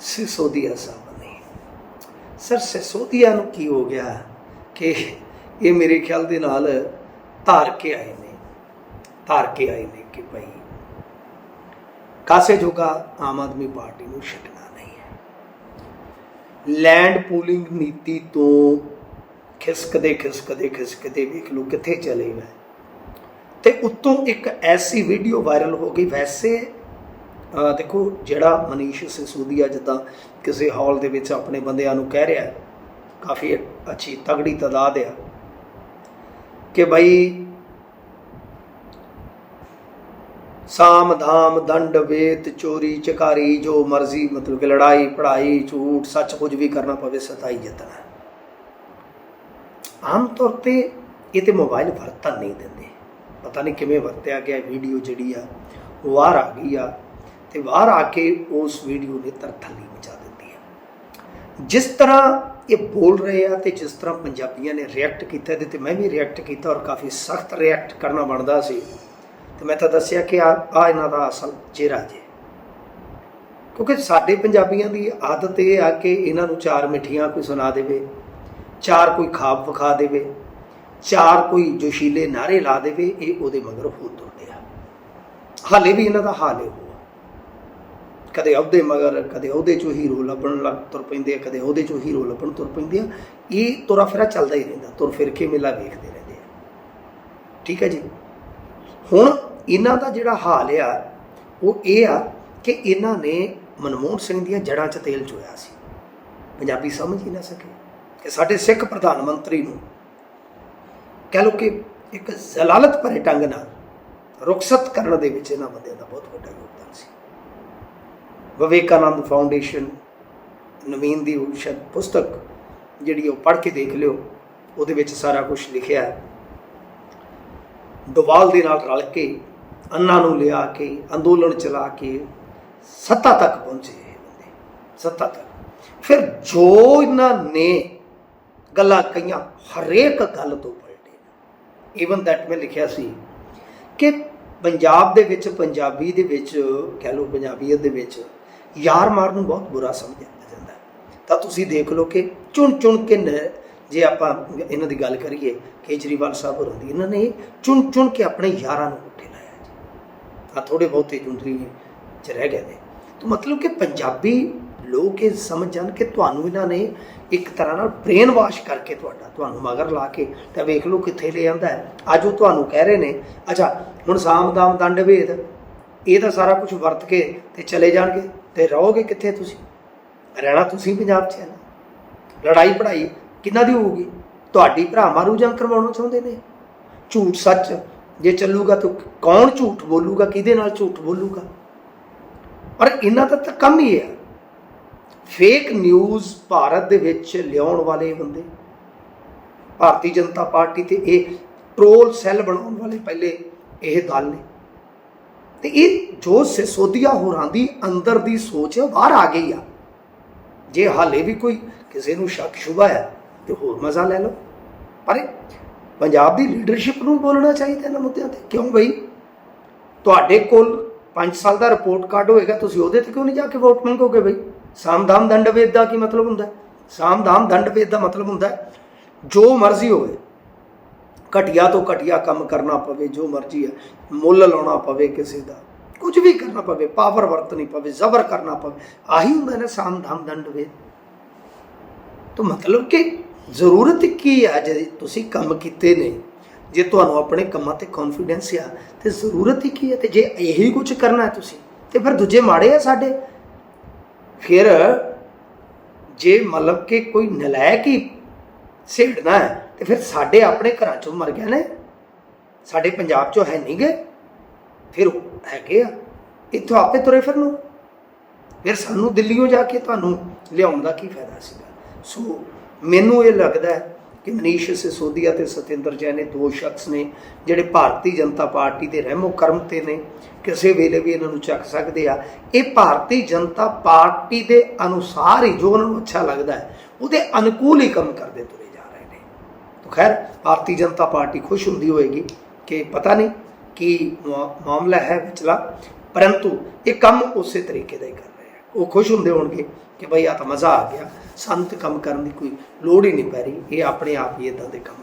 ਸਿਸੋਦੀਆ ਸਾਹਿਬ ਨੇ ਸਰ ਸਿਸੋਦੀਆ ਨੂੰ ਕੀ ਹੋ ਗਿਆ ਕਿ ਇਹ ਮੇਰੇ ਖਿਆਲ ਦੇ ਨਾਲ ਧਾਰ ਕੇ ਆਏ ਨੇ। ਧਾਰ ਕੇ ਆਏ ਨੇ ਕਿ ਭਾਈ ਕਾਸੇ ਜੋਗਾ ਆਮ ਆਦਮੀ ਪਾਰਟੀ ਨੂੰ ਛੱਡਣਾ ਨਹੀਂ ਹੈ। ਲੈਂਡ ਪੂਲਿੰਗ ਨੀਤੀ ਤੋਂ ਖਿਸਕਦੇ ਖਿਸਕਦੇ ਖਿਸਕਦੇ ਵੇਖ ਲਓ ਕਿੱਥੇ ਚਲੇ ਗਏ। ਤੇ ਉੱਤੋਂ ਇੱਕ ਐਸੀ ਵੀਡੀਓ ਵਾਇਰਲ ਹੋ ਗਈ, ਵੈਸੇ ਦੇਖੋ, ਜਿਹੜਾ ਮਨੀਸ਼ ਸਿਸੋਦੀਆ ਜਿੱਦਾਂ ਕਿਸੇ ਹਾਲ ਦੇ ਵਿੱਚ ਆਪਣੇ ਬੰਦਿਆਂ ਨੂੰ ਕਹਿ ਰਿਹਾ ਕਾਫੀ ਅੱਛੀ ਤਗੜੀ ਤਦਾਦ ਆ ਕਿ ਭਾਈ ਸਾਮ ਧਾਮ ਦੰਡ ਵੇਤ ਚੋਰੀ, ਚਕਾਰੀ, ਜੋ ਮਰਜ਼ੀ, ਮਤਲਬ ਕਿ ਲੜਾਈ ਪੜਾਈ ਝੂਠ ਸੱਚ ਕੁਝ ਵੀ ਕਰਨਾ ਪਵੇ, ਸਤਾਈ ਜਤਨ ਆਮ ਤੌਰ ਤੇ ਇਹ ਤੇ ਮੋਬਾਈਲ ਵਰਤਨ ਨਹੀਂ ਦਿੰਦੇ। ਪਤਾ ਨਹੀਂ ਕਿਵੇਂ ਵਰਤਿਆ ਗਿਆ, ਵੀਡੀਓ ਜਿਹੜੀ ਆ, ਉਹ ਬਾਹਰ ਆ ਗਈ ਆ। ਤੇ ਬਾਹਰ ਆ ਕੇ ਉਸ ਵੀਡੀਓ ਨੇ ਤਰਥੱਲੀ ਮਚਾ ਦਿੱਤੀ ਆ ਜਿਸ ਤਰ੍ਹਾਂ ਇਹ ਬੋਲ ਰਹੇ ਆ ਤੇ ਜਿਸ ਤਰ੍ਹਾਂ ਪੰਜਾਬੀਆਂ ਨੇ ਰਿਐਕਟ ਕੀਤਾ ਇਹਦੇ ਤੇ ਮੈਂ ਵੀ ਰਿਐਕਟ ਕੀਤਾ ਔਰ ਕਾਫੀ ਸਖਤ ਰਿਐਕਟ ਕਰਨਾ ਬਣਦਾ ਸੀ। ਤੇ ਮੈਂ ਤਾਂ ਦੱਸਿਆ ਕਿ ਆ ਆ ਇਹਨਾਂ ਦਾ ਅਸਲ ਚਿਹਰਾ ਜੇ। ਕਿਉਂਕਿ ਸਾਡੇ ਪੰਜਾਬੀਆਂ ਦੀ ਆਦਤ ਇਹ ਆ ਕਿ ਇਹਨਾਂ ਨੂੰ ਚਾਰ ਮਿੱਠੀਆਂ ਕੋਈ ਸੁਣਾ ਦੇਵੇ, ਚਾਰ ਕੋਈ ਖਾਬ ਵਿਖਾ ਦੇਵੇ, ਚਾਰ ਕੋਈ ਜੋਸ਼ੀਲੇ ਨਾਰੇ ਲਾ ਦੇਵੇ, ਇਹ ਉਹਦੇ ਮਗਰ ਹੋ ਤੁਰਦੇ ਆ। ਹਾਲੇ ਵੀ ਇਹਨਾਂ ਦਾ ਹਾਲ ਇਹ ਕਦੇ ਉਹਦੇ ਮਗਰ, ਕਦੇ ਉਹਦੇ ਚੋਂ ਹੀਰੋ ਲੱਭਣ ਲੱਗ ਤੁਰ ਪੈਂਦੇ ਆ, ਕਦੇ ਉਹਦੇ ਚੋਂ ਹੀਰੋ ਲੱਭਣ ਤੁਰ ਪੈਂਦੇ ਆ। ਇਹ ਤੁਰਾ ਫਿਰਾ ਚੱਲਦਾ ਹੀ ਰਹਿੰਦਾ, ਤੁਰ ਫਿਰ ਕੇ ਮੇਲਾ ਵੇਖਦੇ ਰਹਿੰਦੇ ਆ। ਠੀਕ ਹੈ ਜੀ? ਹੁਣ ਇਹਨਾਂ ਦਾ ਜਿਹੜਾ ਹਾਲ ਆ, ਉਹ ਇਹ ਆ ਕਿ ਇਹਨਾਂ ਨੇ ਮਨਮੋਹਨ ਸਿੰਘ ਦੀਆਂ ਜੜ੍ਹਾਂ 'ਚ ਤੇਲ ਚੋਇਆ ਸੀ। ਪੰਜਾਬੀ ਸਮਝ ਹੀ ਨਾ ਸਕੇ ਕਿ ਸਾਡੇ ਸਿੱਖ ਪ੍ਰਧਾਨ ਮੰਤਰੀ ਨੂੰ ਕਹਿ ਲਓ ਕਿ ਇੱਕ ਜ਼ਲਾਲਤ ਭਰੇ ਢੰਗ ਨਾਲ ਰੁਖਸਤ ਕਰਨ ਦੇ ਵਿੱਚ ਇਹਨਾਂ ਬੰਦਿਆਂ ਦਾ ਬਹੁਤ ਵੱਡਾ ਯੋਗਦਾਨ ਸੀ। ਵਿਵੇਕਾਨੰਦ ਫਾਊਂਡੇਸ਼ਨ ਨਵੀਨ ਦੀ ਉਸ਼ਦ ਪੁਸਤਕ ਜਿਹੜੀ ਉਹ ਪੜ੍ਹ ਕੇ ਦੇਖ ਲਿਓ, ਉਹਦੇ ਵਿੱਚ ਸਾਰਾ ਕੁਝ ਲਿਖਿਆ ਹੈ। ਡੋਵਾਲ ਦੇ ਨਾਲ ਰਲ ਕੇ, ਅੰਨਾ ਨੂੰ ਲਿਆ ਕੇ, ਅੰਦੋਲਨ ਚਲਾ ਕੇ ਸੱਤਾ ਤੱਕ ਪਹੁੰਚੇ ਇਹ ਬੰਦੇ, ਸੱਤਾ ਤੱਕ। ਫਿਰ ਜੋ ਇਹਨਾਂ ਨੇ ਗੱਲਾਂ ਕਹੀਆਂ, ਹਰੇਕ ਗੱਲ ਤੋਂ ਪਲਟੇ। ਈਵਨ ਦੈਟ ਮੈਂ ਲਿਖਿਆ ਸੀ ਕਿ ਪੰਜਾਬ ਦੇ ਵਿੱਚ, ਪੰਜਾਬੀ ਦੇ ਵਿੱਚ, ਕਹਿ ਲਓ ਪੰਜਾਬੀਅਤ ਦੇ ਵਿੱਚ ਯਾਰ ਮਾਰ ਨੂੰ ਬਹੁਤ ਬੁਰਾ ਸਮਝਿਆ ਜਾਂਦਾ ਤਾਂ ਤੁਸੀਂ ਦੇਖ ਲਓ ਕਿ ਚੁਣ ਚੁਣ ਕੇ ਨ- ਜੇ ਆਪਾਂ ਇਹਨਾਂ ਦੀ ਗੱਲ ਕਰੀਏ, ਕੇਜਰੀਵਾਲ ਸਾਹਿਬ ਹੋਰਾਂ ਦੀ, ਇਹਨਾਂ ਨੇ ਚੁਣ ਚੁਣ ਕੇ ਆਪਣੇ ਯਾਰਾਂ ਨੂੰ ਉੱਠੇ ਲਾਇਆ ਜੀ। ਆ ਥੋੜੇ ਬਹੁਤੇ ਜੁੰਡਰੀ ਚ ਰਹਿ ਗਏ ਨੇ। ਤਾਂ ਮਤਲਬ ਕਿ ਪੰਜਾਬੀ ਲੋਕ ਇਹ ਸਮਝ ਜਾਣ ਕਿ ਤੁਹਾਨੂੰ ਇਹਨਾਂ ਨੇ ਇੱਕ ਤਰ੍ਹਾਂ ਨਾਲ ਬ੍ਰੇਨ ਵਾਸ਼ ਕਰਕੇ ਤੁਹਾਡਾ, ਤੁਹਾਨੂੰ ਮਗਰ ਲਾ ਕੇ, ਤਾਂ ਵੇਖ ਲਓ ਕਿੱਥੇ ਲੈ ਜਾਂਦਾ ਹੈ। ਅੱਜ ਉਹ ਤੁਹਾਨੂੰ ਕਹਿ ਰਹੇ ਨੇ, ਅੱਛਾ, ਹੁਣ ਸਾਮ ਦਾਮ ਦੰਡ ਭੇਦ ਇਹ ਤਾਂ ਸਾਰਾ ਕੁਝ ਵਰਤ ਕੇ ਤੇ ਚਲੇ ਜਾਣਗੇ। ਤੇ ਰਹੋਗੇ ਕਿੱਥੇ ਤੁਸੀਂ? ਰਹਿਣਾ ਤੁਸੀਂ ਪੰਜਾਬ 'ਚ ਹੈ ਨਾ। ਲੜਾਈ ਪੜਾਈ ਕਿੰਨਾ ਦੀ ਹੋਊਗੀ? ਤੁਹਾਡੀ ਭਰਾ ਮਾਰੂ ਜਾਂ ਕਰਵਾਉਣਾ ਚਾਹੁੰਦੇ ਨੇ? ਝੂਠ ਸੱਚ ਜੇ ਚੱਲੂਗਾ ਤਾਂ ਕੌਣ ਝੂਠ ਬੋਲੂਗਾ? ਕਿਹਦੇ ਨਾਲ ਝੂਠ ਬੋਲੂਗਾ? ਔਰ ਇਹਨਾਂ ਦਾ ਤਾਂ ਕੰਮ ਹੀ ਹੈ। ਫੇਕ ਨਿਊਜ਼ ਭਾਰਤ ਦੇ ਵਿੱਚ ਲਿਆਉਣ ਵਾਲੇ ਬੰਦੇ। ਭਾਰਤੀ ਜਨਤਾ ਪਾਰਟੀ ਤੇ ਇਹ ਟ੍ਰੋਲ ਸੈੱਲ ਬਣਾਉਣ ਵਾਲੇ ਪਹਿਲੇ ਇਹ ਦਲ ਨੇ। ਤੇ ਇਹ ਜੋ ਸਿਸੋਦੀਆ ਹੋਰਾਂ ਦੀ ਅੰਦਰ ਦੀ ਸੋਚ ਬਾਹਰ ਆ ਗਈ ਆ। ਜੇ ਹਾਲੇ ਵੀ ਕੋਈ ਕਿਸੇ ਨੂੰ ਸ਼ੱਕ ਸ਼ੁਬਾ ਹੈ, ਤੇ ਹੋਰ ਮਜ਼ਾ ਲੈ ਲਓ। ਪਰ ਪੰਜਾਬ ਦੀ ਲੀਡਰਸ਼ਿਪ ਨੂੰ ਬੋਲਣਾ ਚਾਹੀਦਾ ਇਹਨਾਂ ਮੁੱਦਿਆਂ ਤੇ। ਕਿਉਂ ਬਈ? ਤੁਹਾਡੇ ਕੋਲ 5 ਸਾਲ ਦਾ ਰਿਪੋਰਟ ਕਾਰਡ ਹੋਏਗਾ, ਤੁਸੀਂ ਉਹਦੇ ਤੇ ਕਿਉਂ ਨਹੀਂ ਜਾ ਕੇ ਵੋਟ ਮੰਗੋਗੇ ਬਈ? ਸਾਮਦਾਮ ਦੰਡਵੇਦ ਦਾ ਕੀ ਮਤਲਬ ਹੁੰਦਾ ਹੈ? ਸਾਮਦਾਮ ਦੰਡਵੇਦ ਦਾ ਮਤਲਬ ਹੁੰਦਾ ਜੋ ਮਰਜ਼ੀ ਹੋਵੇ ਘਟੀਆ ਤੋਂ ਘਟੀਆ ਕੰਮ ਕਰਨਾ ਪਵੇ, ਜੋ ਮਰਜ਼ੀ ਹੈ, ਮੁੱਲ ਲਾਉਣਾ ਪਵੇ ਕਿਸੇ ਦਾ, ਕੁਝ ਵੀ ਕਰਨਾ ਪਵੇ ਪਾਵਰ ਵਰਤਣੀ ਪਵੇ, ਜ਼ਬਰ ਕਰਨਾ ਪਵੇ, ਆਹੀ ਹੁੰਦਾ ਨਾ ਸਾਮ ਧਾਮ ਦੰਡ ਵੇ ਤਾਂ ਮਤਲਬ ਕਿ ਜ਼ਰੂਰਤ ਕੀ ਹੈ ਜੇ ਤੁਸੀਂ ਕੰਮ ਕੀਤੇ ਨੇ, ਜੇ ਤੁਹਾਨੂੰ ਆਪਣੇ ਕੰਮਾਂ ਤੇ ਕੌਨਫੀਡੈਂਸ ਆ, ਤੇ ਜ਼ਰੂਰਤ ਹੀ ਕੀ ਹੈ? ਤੇ ਜੇ ਇਹੀ ਕੁਝ ਕਰਨਾ ਹੈ ਤੁਸੀਂ, ਤੇ ਫਿਰ ਦੂਜੇ ਮਾੜੇ ਆ ਸਾਡੇ। ਫਿਰ ਜੇ ਮਤਲਬ ਕਿ ਕੋਈ ਨਲਾਇਕ ਹੀ ਸੇੜਨਾ ਹੈ, ਤੇ ਫਿਰ ਸਾਡੇ ਆਪਣੇ ਘਰਾਂ ਚੋਂ ਮਰ ਗਏ ਨੇ। ਸਾਡੇ ਪੰਜਾਬ ਚੋਂ ਹੈ ਨਹੀਂ ਗਏ ਫਿਰ ਉਹ ਹੈਗੇ ਆ। ਇੱਥੋਂ ਆਪੇ ਤੁਰੇ ਫਿਰਨ। ਫਿਰ ਸਾਨੂੰ ਦਿੱਲੀੋਂ ਜਾ ਕੇ ਤੁਹਾਨੂੰ ਲਿਆਉਣ ਦਾ ਕੀ ਫਾਇਦਾ ਸੀਗਾ? ਸੋ ਮੈਨੂੰ ਇਹ ਲੱਗਦਾ ਹੈ ਕਿ ਮਨੀਸ਼ ਸਿਸੋਦੀਆ ਤੇ ਸਤਿੰਦਰ ਜੈਨ ਇਹ ਦੋ ਸ਼ਖਸ ਨੇ, ਜਿਹੜੇ ਭਾਰਤੀ ਜਨਤਾ ਪਾਰਟੀ ਦੇ ਰਹਿਮੋ ਕਰਮ ਤੇ ਨੇ, ਕਿਸੇ ਵੇਲੇ ਵੀ ਇਹਨਾਂ ਨੂੰ ਚੱਕ ਸਕਦੇ ਆ। ਇਹ ਭਾਰਤੀ ਜਨਤਾ ਪਾਰਟੀ ਦੇ ਅਨੁਸਾਰ ਹੀ ਜੋ ਉਹਨਾਂ ਨੂੰ ਅੱਛਾ ਲੱਗਦਾ ਹੈ, ਉਹਦੇ ਅਨੁਕੂਲ ਹੀ ਕੰਮ ਕਰਦੇ ਤੁਰੇ। ਖੈਰ, ਭਾਰਤੀ ਜਨਤਾ ਪਾਰਟੀ ਖੁਸ਼ ਹੁੰਦੀ ਹੋਏਗੀ ਕਿ ਪਤਾ ਨਹੀਂ ਕੀ ਮਾਮਲਾ ਹੈ ਵਿਚਲਾ, ਪਰੰਤੂ ਇਹ ਕੰਮ ਉਸੇ ਤਰੀਕੇ ਦਾ ਹੀ ਕਰ ਰਹੇ ਆ। ਉਹ ਖੁਸ਼ ਹੁੰਦੇ ਹੋਣਗੇ ਕਿ ਬਈ ਆ ਤਾਂ ਮਜ਼ਾ ਆ ਗਿਆ ਸਾਨੂੰ ਤੇ ਕੰਮ ਕਰਨ ਦੀ ਕੋਈ ਲੋੜ ਹੀ ਨਹੀਂ ਪੈ ਰਹੀ, ਇਹ ਆਪਣੇ ਆਪ ਹੀ ਇਦਾਂ ਦੇ ਕੰਮ